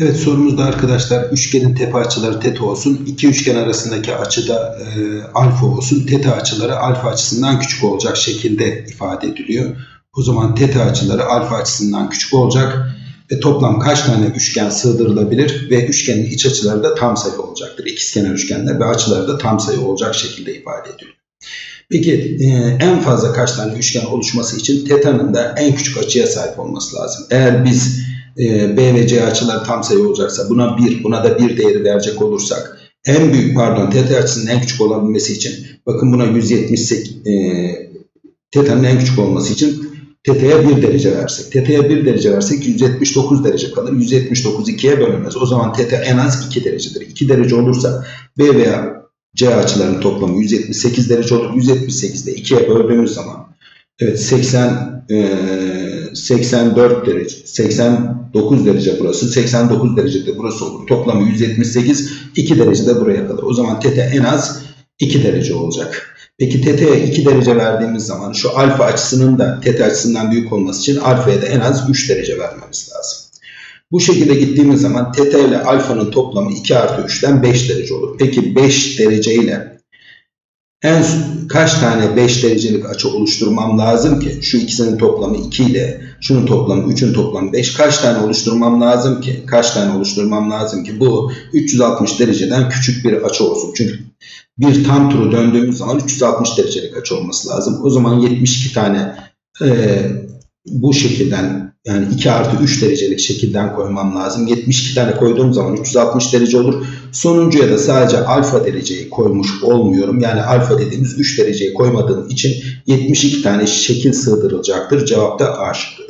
Evet sorumuzda arkadaşlar üçgenin tepe açıları teta olsun. İki üçgen arasındaki açıda e, alfa olsun. Teta açıları alfa açısından küçük olacak şekilde ifade ediliyor. O zaman teta açıları alfa açısından küçük olacak. Ve toplam kaç tane üçgen sığdırılabilir ve üçgenin iç açıları da tam sayı olacaktır. İkizkenar üçgenler ve açıları da tam sayı olacak şekilde ifade ediliyor. Peki e, en fazla kaç tane üçgen oluşması için teta'nın da en küçük açıya sahip olması lazım. Eğer biz e, B ve C açıları tam sayı olacaksa buna 1, buna da 1 değeri verecek olursak en büyük pardon teta açısının en küçük olabilmesi için bakın buna 178 e, teta'nın en küçük olması için teta'ya 1 derece versek. Teta'ya 1 derece versek 179 derece kalır. 179 2'ye bölünmez. O zaman teta en az 2 derecedir. 2 derece olursa B veya C açılarının toplamı 178 derece olur. 178'de 2'ye böldüğümüz zaman evet 80 e, 84 derece 89 derece burası 89 derecede burası olur. Toplamı 178 2 derecede buraya kalır. O zaman teta en az 2 derece olacak. Peki teta'ya 2 derece verdiğimiz zaman şu alfa açısının da teta açısından büyük olması için alfaya da en az 3 derece vermemiz lazım. Bu şekilde gittiğimiz zaman teta ile alfanın toplamı 2 artı 3'ten 5 derece olur. Peki 5 derece ile en kaç tane 5 derecelik açı oluşturmam lazım ki? Şu ikisinin toplamı 2 ile şunun toplamı 3'ün toplamı 5. Kaç tane oluşturmam lazım ki? Kaç tane oluşturmam lazım ki? Bu 360 dereceden küçük bir açı olsun. Çünkü bir tam turu döndüğümüz zaman 360 derecelik açı olması lazım. O zaman 72 tane e, bu şekilden yani 2 artı 3 derecelik şekilden koymam lazım. 72 tane koyduğum zaman 360 derece olur. Sonuncuya da sadece alfa dereceyi koymuş olmuyorum. Yani alfa dediğimiz 3 dereceyi koymadığım için 72 tane şekil sığdırılacaktır. Cevap da A şıkkı.